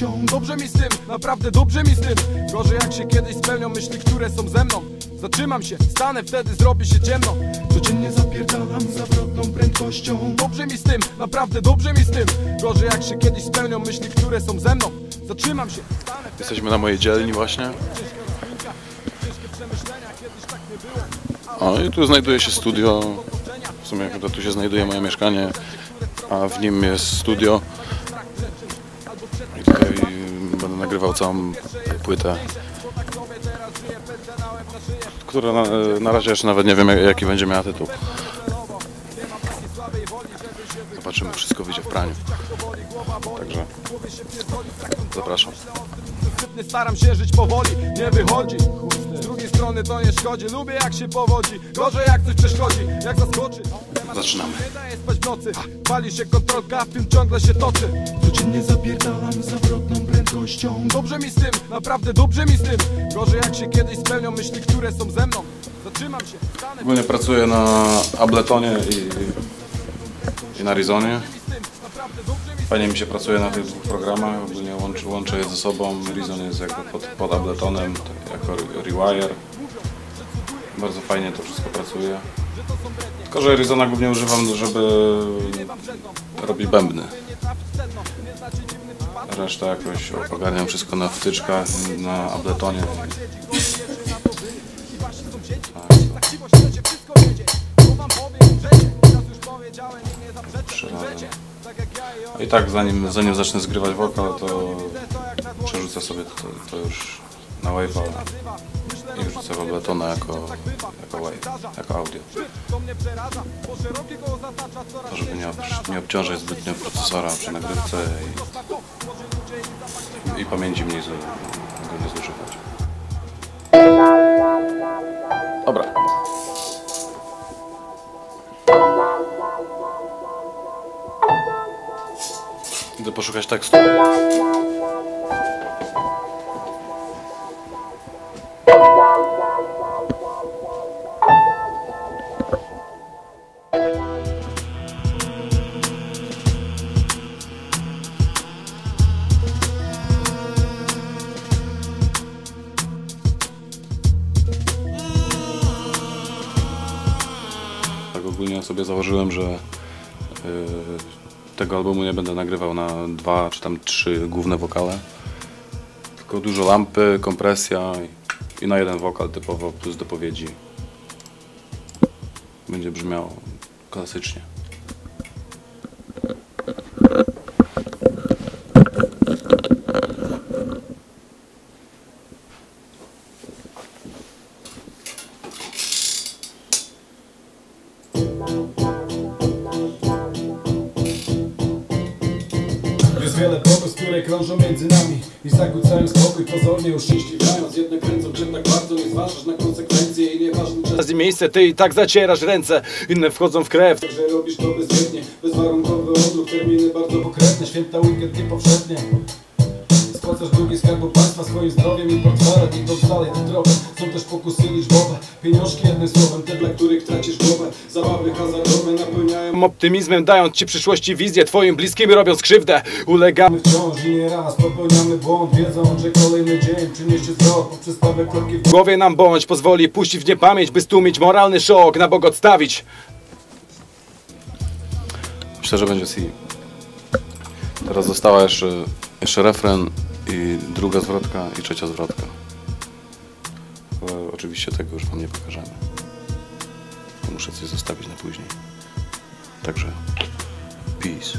Dobrze mi z tym, naprawdę dobrze mi z tym Gorzej jak się kiedyś spełnią myśli, które są ze mną Zatrzymam się, stanę, wtedy zrobi się ciemno Codziennie zapierdalam zawrotną prędkością Dobrze mi z tym, naprawdę dobrze mi z tym Gorzej jak się kiedyś spełnią myśli, które są ze mną Zatrzymam się, stanę, wtedy Jesteśmy na mojej dzielni właśnie. O i tu znajduje się studio. W sumie chyba tu się znajduje moje mieszkanie, a w nim jest studio. Tutaj będę nagrywał całą płytę. Która na, na razie jeszcze nawet nie wiem jak- jaki będzie miała tytuł. Zobaczymy, wszystko wyjdzie w praniu. Także zapraszam. Staram się żyć powoli, nie wychodzi Z drugiej strony to nie szkodzi, lubię jak się powodzi Gorzej jak coś przeszkodzi, jak zaskoczy Zaczynamy. Daje spać w nocy, pali się kontrolka, film ciągle się toczy Codziennie zapierdalam zawrotną prędkością Dobrze mi z tym, naprawdę dobrze mi z tym Gorzej jak się kiedyś spełnią myśli, które są ze mną Zatrzymam się, stanę Ogólnie pracuję na Abletonie i, i na Rizonie. Fajnie mi się pracuje na tych dwóch programach, ogólnie łączę, łączę je ze sobą. Rizon jest jakby pod, pod Abletonem, tak jako Rewire. Bardzo fajnie to wszystko pracuje. Tylko, że Rizona głównie używam, żeby robić bębny. Reszta jakoś ogarniam wszystko na wtyczkach, na Abletonie. I tak zanim, zanim zacznę zgrywać wokal, to przerzucę sobie to, to już na wave'a i wrzucę w Abletona jako, jako wave, jako audio. To żeby nie, ob- nie obciążać zbytnio procesora przy nagrywce i, i pamięci mniej go nie zużywać. Dobra. Idę poszukać tekstu. Ogólnie sobie założyłem, że yy, tego albumu nie będę nagrywał na dwa czy tam trzy główne wokale. Tylko dużo lampy, kompresja i, na jeden wokal typowo plus dopowiedzi. Będzie brzmiało klasycznie. Wiele pokus, które krążą między nami. I zakłócają spokój, pozornie uszczęśliwiając Jednak kręcą cię tak bardzo, nie zważasz na konsekwencje I nieważny czas, i miejsce, ty i tak zacierasz ręce Inne wchodzą w krew. Że robisz to bezwiednie Bezwarunkowy odruch, terminy bardzo pokrętne Święta weekend nie powszednie Spłacasz długi skarbu państwa swoim zdrowiem i portfelem Idąc dalej tę drogę, są też pokusy liczbowe Pieniążki jednym słowem, te dla których tracisz głowę. Zabawy hazardowe napełniają Optymizmem dając ci przyszłości wizję Twoim bliskim robiąc krzywdę. Ulegamy My wciąż i nieraz popełniamy błąd Wiedząc, że kolejny dzień przyniesie zwrot Poprzez stawę kroki w głowie nam bądź Pozwoli puścić w niepamięć By stłumić moralny szok Na Bóg odstawić. Myślę, że będzie C. Teraz została jeszcze, jeszcze refren i druga zwrotka i trzecia zwrotka. Ale oczywiście tego już wam nie pokażemy. Muszę coś zostawić na później. Także peace.